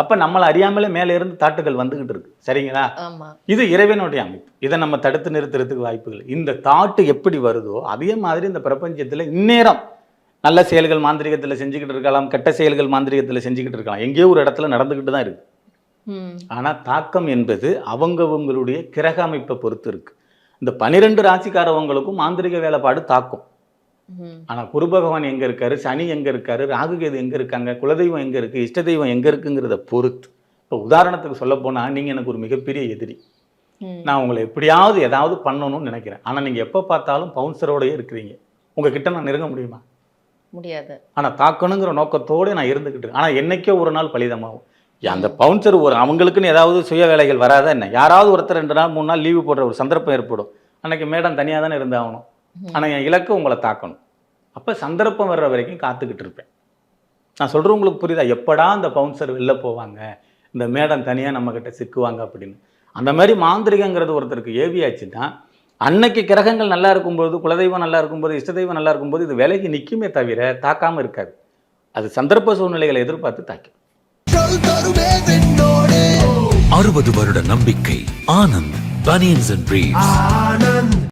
அப்ப நம்மளை அறியாமலே மேலே இருந்து தாட்டுகள் வந்துகிட்டு இருக்கு. சரிங்களா? இது இறைவனுடைய அமைப்பு. இதை நம்ம தடுத்து நிறுத்துறதுக்கு வாய்ப்புகள். இந்த தாட்டு எப்படி வருதோ அதே மாதிரி இந்த பிரபஞ்சத்துல இந்நேரம் நல்ல செயல்கள் மாந்திரிகத்துல செஞ்சுக்கிட்டு இருக்கலாம் கெட்ட செயல்கள் மாந்திரிகத்துல செஞ்சுக்கிட்டு இருக்கலாம். எங்கேயோ ஒரு இடத்துல நடந்துக்கிட்டு தான் இருக்கு. ஆனா தாக்கம் என்பது அவங்கவங்களுடைய கிரக அமைப்பை பொறுத்து இருக்கு. இந்த பனிரெண்டு ராசிக்காரவங்களுக்கும் மாந்திரிக வேலைப்பாடு தாக்கும். ம். ஆனா குரு பகவான் எங்க இருக்காரு? சனி எங்க இருக்காரு? ராகு கேது எங்க இருக்காங்க? குலதெய்வம் எங்க இருக்கு? இஷ்ட தெய்வம் எங்க இருக்குங்கிறத பொறுத்து. இப்போ உதாரணத்துக்கு சொல்ல போனா நீங்க எனக்கு ஒரு மிகப்பெரிய எதிரி. நான் உங்களை எப்படியாவது ஏதாவது பண்ணணும்னு நினைக்கிறேன். ஆனா நீங்க எப்போ பார்த்தாலும் பவுன்சரோடயே இருக்கிறீங்க. உங்ககிட்ட நான் நெருங்க முடியுமா? முடியாது. ஆனா தாக்கணுங்கிற நோக்கத்தோடு நான் இருந்துக்கிட்டு இருக்கேன். ஆனா என்னைக்கோ ஒரு நாள் பலிதமாகும். அந்த பவுன்சர் ஒரு அவங்களுக்குன்னு ஏதாவது சுய வேலைகள் வராதா என்ன? யாராவது ஒருத்தர் ரெண்டு நாள் மூணு நாள் லீவு போடுற ஒரு சந்தர்ப்பம் ஏற்படும். அன்னைக்கு மேடம் தனியாக தானே இருந்தாகணும். ம். ஆனா என் இலக்கு உங்களை தாக்கணும். அப்ப சந்தர்ப்பம் வர்ற வரைக்கும் காத்துக்கிட்டு இருப்பேன். நான் சொல்றேன் உங்களுக்கு புரியுதா? எப்படா அந்த பவுன்சர் வெளில போவாங்க? இந்த மேடம் தனியா நம்ம கிட்ட சிக்குவாங்க அப்படின்னு. அந்த மாதிரி மாந்திரிகங்கிறது ஒருத்தருக்கு ஏவியாச்சுன்னா அன்னைக்கு கிரகங்கள் நல்லா இருக்கும்போது குலதெய்வம் நல்லா இருக்கும்போது இஷ்ட தெய்வம் நல்லா இருக்கும்போது இது விலகி நிற்குமே தவிர தாக்காம இருக்காது. அது சந்தர்ப்ப சூழ்நிலைகளை எதிர்பார்த்து தாக்கும். அறுபது வருட நம்பிக்கை ஆனந்த் பனியன்ஸ் அண்ட் பிரீவ்ஸ்